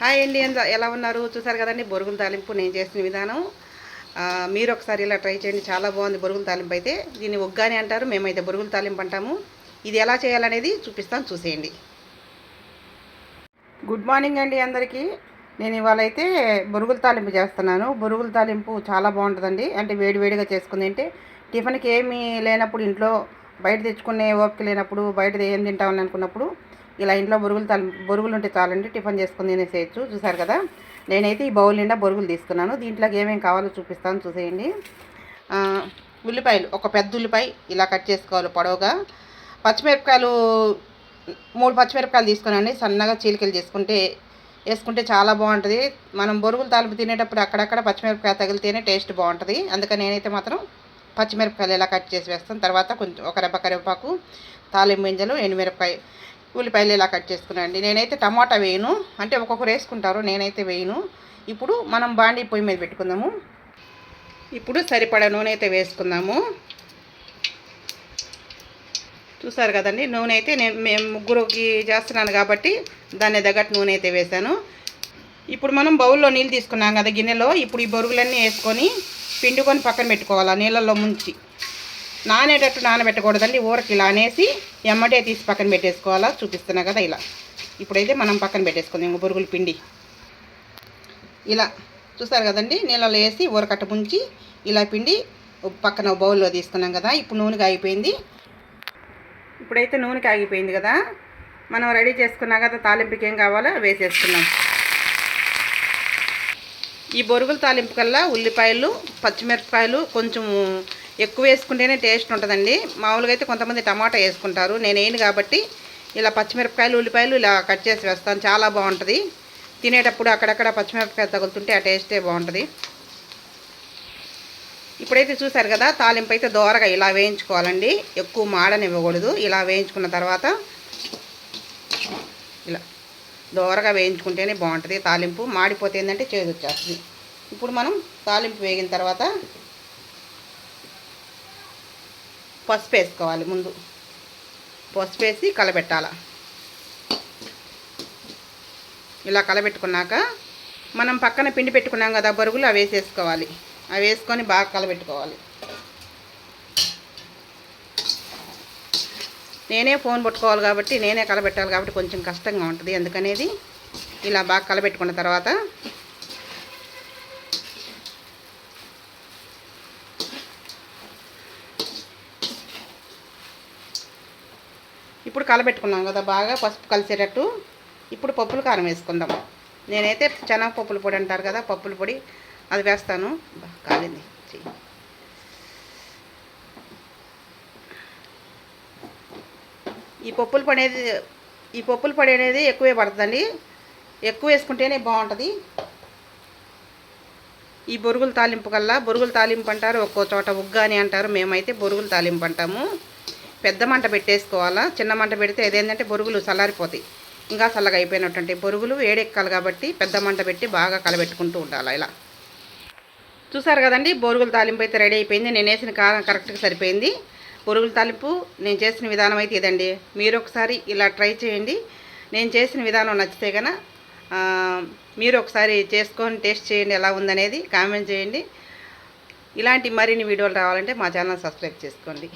Hi అండి ఎంత ఎలా ఉన్నారు? చూసారు కదండి బొరుగుల తాలింపు నేను చేసిన విధానం. మీరు ఒకసారి ఇలా ట్రై చేయండి చాలా బాగుంది బొరుగుల తాలింపు అయితే. దీన్ని ఒగ్గాని అంటారు మేమైతే బొరుగుల తాలింపు అంటాము. ఇది ఎలా చేయాలనేది చూపిస్తాను చూసేయండి. గుడ్ మార్నింగ్ అండి అందరికీ. నేను ఇవాళ అయితే బొరుగుల తాలింపు చేస్తున్నాను. బొరుగుల తాలింపు చాలా బాగుంటుందండి. అంటే వేడివేడిగా చేసుకుంది అంటే టిఫిన్కి ఏమీ లేనప్పుడు ఇంట్లో బయట తెచ్చుకునే ఓపిక లేనప్పుడు బయట ఏం తింటామని అనుకున్నప్పుడు ఇలా ఇంట్లో బొరుగులు తల బొరుగులు ఉంటే చాలండి టిఫిన్ చేసుకుని తినేసేయచ్చు. చూసారు కదా? నేనైతే ఈ బౌల్ నిండా బొరుగులు తీసుకున్నాను. దీంట్లోకి ఏమేమి కావాలో చూపిస్తాను చూసేయండి. ఉల్లిపాయలు ఒక పెద్ద ఉల్లిపాయ ఇలా కట్ చేసుకోవాలి పొడవుగా. పచ్చిమిరపకాయలు మూడు పచ్చిమిరపకాయలు తీసుకున్నాను సన్నగా చీలికలు చేసుకుంటే వేసుకుంటే చాలా బాగుంటుంది. మనం బొరుగులు తాలింపు తినేటప్పుడు అక్కడక్కడ పచ్చిమిరపకాయ తగిలితేనే టేస్ట్ బాగుంటుంది. అందుకని నేనైతే మాత్రం పచ్చిమిరపకాయలు ఇలా కట్ చేసి వేస్తాను. తర్వాత కొంచెం ఒక రెబ్బ కరివేపాకు తాలింపు గింజలు ఎండుమిరపకాయ. ఉల్లిపాయలు ఇలా కట్ చేసుకున్నానండి నేనైతే టమాటా వేయను. అంటే ఒక్కొక్కరు వేసుకుంటారు నేనైతే వేయను. ఇప్పుడు మనం బాండీ పొయ్యి మీద పెట్టుకుందాము. ఇప్పుడు సరిపడా నూనె అయితే వేసుకుందాము. చూసారు కదండి నూనె అయితే నేను మేము ముగ్గురుకి చేస్తున్నాను కాబట్టి దాన్ని తగ్గట్టు నూనె అయితే వేసాను ఇప్పుడు మనం బౌల్లో నీళ్ళు తీసుకున్నాం కదా గిన్నెలో ఇప్పుడు ఈ బొరుగులన్నీ వేసుకొని పిండుకొని పక్కన పెట్టుకోవాలి నీళ్ళల్లో ముంచి. నానేటట్టు నానబెట్టకూడదండి. ఊరకి ఇలా అనేసి ఎమ్మటే తీసి పక్కన పెట్టేసుకోవాలా? చూపిస్తున్నా కదా ఇలా. ఇప్పుడైతే మనం పక్కన పెట్టేసుకుందాం. ఇంక బొరుగుల పిండి. ఇలా. చూసారు కదండి? నీళ్ళలో వేసి ఊరకట్ట ముంచి ఇలా పిండి పక్కన బౌల్లో తీసుకున్నాం కదా. ఇప్పుడు నూనె కాగిపోయింది. ఇప్పుడైతే నూనె కాగిపోయింది కదా. మనం రెడీ చేసుకున్నా కదా తాలింపుకి ఏం కావాలో వేసేసుకున్నాం ఈ బొరుగుల తాలింపు కల్లా ఉల్లిపాయలు పచ్చిమిరపకాయలు కొంచెం ఎక్కువ వేసుకుంటేనే టేస్ట్ ఉంటుందండి. మామూలుగా అయితే కొంతమంది టమాటా వేసుకుంటారు. నేనేను కాబట్టి ఇలా పచ్చిమిరపకాయలు ఉల్లిపాయలు ఇలా కట్ చేసి వేస్తాను. చాలా బాగుంటుంది. తినేటప్పుడు అక్కడక్కడ పచ్చిమిరపకాయ తగులుతుంటే ఆ టేస్టే బాగుంటుంది. ఇప్పుడైతే చూసారు కదా తాలింపు అయితే దోరగా ఇలా వేయించుకోవాలండి. ఎక్కువ మాడనివ్వకూడదు. ఇలా వేయించుకున్న తర్వాత ఇలా దోరగా వేయించుకుంటేనే బాగుంటుంది తాలింపు. మాడిపోతే ఏంటంటే చేదు వచ్చేస్తుంది ఇప్పుడు మనం తాలింపు వేగిన తర్వాత పసుపు వేసుకోవాలి ముందు. పసుపు వేసి కలబెట్టాల. ఇలా కలబెట్టుకున్నాక మనం పక్కన పిండి పెట్టుకున్నాం కదా బరుగులు అవి వేసేసుకోవాలి. అవి వేసుకొని బాగా కలబెట్టుకోవాలి. నేనే ఫోన్ పట్టుకోవాలి కాబట్టి నేనే కలబెట్టాలి కాబట్టి కొంచెం కష్టంగా ఉంటుంది. అందుకనేది ఇలా బాగా కలబెట్టుకున్న తర్వాత ఇప్పుడు కలబెట్టుకున్నాం కదా బాగా పసుపు కలిసేటట్టు. ఇప్పుడు పప్పులు కారం వేసుకుందాం. నేనైతే చెనగ పప్పుల పొడి అంటారు కదా పప్పుల పొడి అది వేస్తాను. కాలింది. ఈ పప్పుల పొడి అనేది ఈ పప్పుల పొడి అనేది ఎక్కువే పడుతుందండి. ఎక్కువ వేసుకుంటేనే బాగుంటుంది. ఈ బొరుగుల తాలింపు కల్లా బొరుగుల తాలింపు అంటారు ఒక్కో చోట ఉగ్గాని అంటారు. మేమైతే బొరుగుల తాలింపు అంటాము. పెద్ద మంట పెట్టేసుకోవాలా? చిన్న మంట పెడితే అదేంటంటే బొరుగులు చల్లారిపోతాయి. ఇంకా చల్లగా అయిపోయినటువంటి బొరుగులు వేడెక్కాలి కాబట్టి పెద్ద మంట పెట్టి బాగా కలబెట్టుకుంటూ ఉండాలి ఇలా. చూసారు కదండి బొరుగుల తాలింపు అయితే రెడీ అయిపోయింది. నేను వేసిన కారం కరెక్ట్గా సరిపోయింది. బొరుగుల తాలింపు నేను చేసిన విధానం అయితే ఇదండి. మీరు ఒకసారి ఇలా ట్రై చేయండి. నేను చేసిన విధానం నచ్చితే కనుక మీరు ఒకసారి చేసుకొని టేస్ట్ చేయండి ఎలా ఉందనేది కామెంట్ చేయండి. ఇలాంటి మరిన్ని వీడియోలు రావాలంటే మా ఛానల్ సబ్స్క్రైబ్ చేసుకోండి.